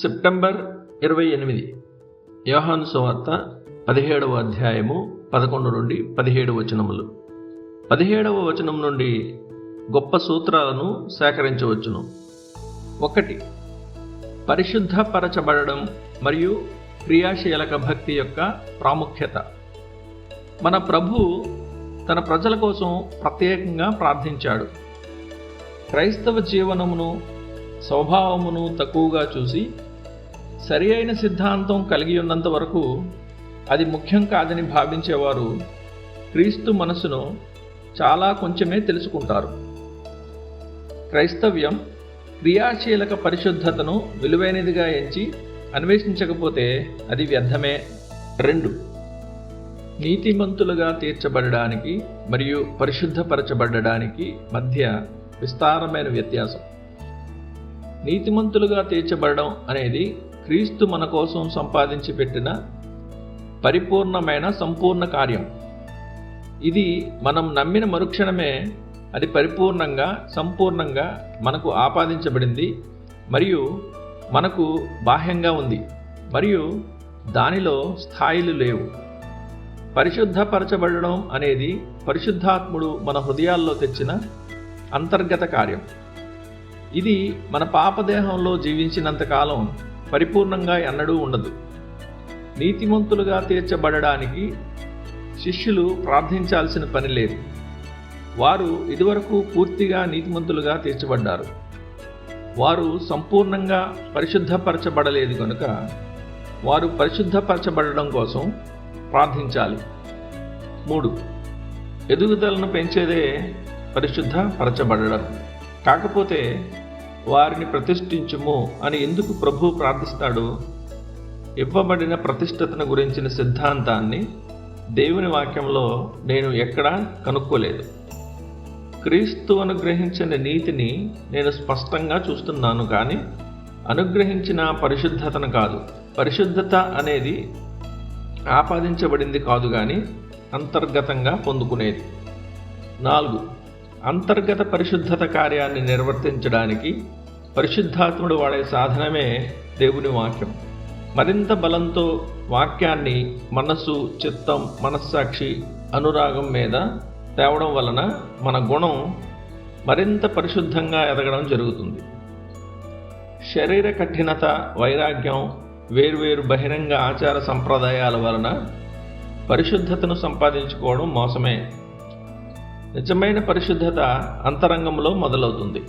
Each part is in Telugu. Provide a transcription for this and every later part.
సెప్టెంబర్ ఇరవై ఎనిమిది. యోహాను సువార్త పదిహేడవ అధ్యాయము పదకొండు నుండి పదిహేడు వచనములు. పదిహేడవ వచనం నుండి గొప్ప సూత్రాలను సేకరించవచ్చును. ఒకటి పరిశుద్ధపరచబడడం మరియు క్రియాశీలక భక్తి యొక్క ప్రాముఖ్యత. మన ప్రభు తన ప్రజల కోసం ప్రత్యేకంగా ప్రార్థించాడు. క్రైస్తవ జీవనమును స్వభావమును తక్కువగా చూసి సరి అయిన సిద్ధాంతం కలిగి ఉన్నంత వరకు అది ముఖ్యం కాదని భావించేవారు క్రీస్తు మనసును చాలా కొంచెమే తెలుసుకుంటారు. క్రైస్తవ్యం క్రియాశీలక పరిశుద్ధతను విలువైనదిగా ఎంచి అన్వేషించకపోతే అది వ్యర్థమే. రెండు. నీతిమంతులుగా తీర్చబడడానికి మరియు పరిశుద్ధపరచబడడానికి మధ్య విస్తారమైన వ్యత్యాసం. నీతిమంతులుగా తీర్చబడడం అనేది క్రీస్తు మన కోసం సంపాదించి పెట్టిన పరిపూర్ణమైన సంపూర్ణ కార్యం. ఇది మనం నమ్మిన మరుక్షణమే అది పరిపూర్ణంగా సంపూర్ణంగా మనకు ఆపాదించబడింది మరియు మనకు బాహ్యంగా ఉంది మరియు దానిలో స్థాయిలు లేవు. పరిశుద్ధపరచబడడం అనేది పరిశుద్ధాత్ముడు మన హృదయాల్లో తెచ్చిన అంతర్గత కార్యం. ఇది మన పాపదేహంలో జీవించినంతకాలం పరిపూర్ణంగా ఎన్నడూ ఉండదు. నీతిమంతులుగా తీర్చబడడానికి శిష్యులు ప్రార్థించాల్సిన పని లేదు. వారు ఇదివరకు పూర్తిగా నీతిమంతులుగా తీర్చబడ్డారు. వారు సంపూర్ణంగా పరిశుద్ధపరచబడలేదు కనుక వారు పరిశుద్ధపరచబడడం కోసం ప్రార్థించాలి. మూడు ఎదుగుదలను పెంచేదే పరిశుద్ధపరచబడడం. కాకపోతే వారిని ప్రతిష్ఠించుము అని ఎందుకు ప్రభు ప్రార్థిస్తాడు? ఇవ్వబడిన ప్రతిష్టతను గురించిన సిద్ధాంతాన్ని దేవుని వాక్యంలో నేను ఎక్కడా కనుక్కోలేదు. క్రీస్తు అనుగ్రహించిన నీతిని నేను స్పష్టంగా చూస్తున్నాను కానీ అనుగ్రహించిన పరిశుద్ధతను కాదు. పరిశుద్ధత అనేది ఆపాదించబడింది కాదు కానీ అంతర్గతంగా పొందుకునేది. నాలుగు అంతర్గత పరిశుద్ధత కార్యాన్ని నిర్వర్తించడానికి పరిశుద్ధాత్ముడు వాడే సాధనమే దేవుని వాక్యం. మరింత బలంతో వాక్యాన్ని మనస్సు చిత్తం మనస్సాక్షి అనురాగం మీద తేవడం వలన మన గుణం మరింత పరిశుద్ధంగా ఎదగడం జరుగుతుంది. శరీర కఠినత వైరాగ్యం వేర్వేరు బహిరంగ ఆచార సంప్రదాయాల వలన పరిశుద్ధతను సంపాదించుకోవడం మోసమే. నిజమైన పరిశుద్ధత అంతరంగంలో మొదలవుతుంది.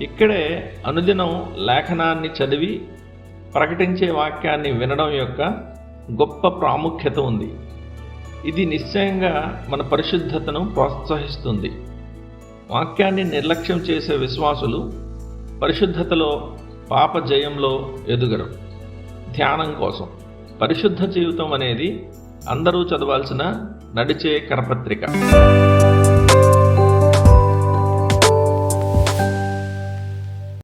ఇక్కడే అనుదినం లేఖనాన్ని చదివి ప్రకటించే వాక్యాన్ని వినడం యొక్క గొప్ప ప్రాముఖ్యత ఉంది. ఇది నిశ్చయంగా మన పరిశుద్ధతను ప్రోత్సహిస్తుంది. వాక్యాన్ని నిర్లక్ష్యం చేసే విశ్వాసులు పరిశుద్ధతలో పాప జయంలో ఎదుగరు. ధ్యానం కోసం. పరిశుద్ధ జీవితం అనేది అందరూ చదవాల్సిన నడిచే కరపత్రిక.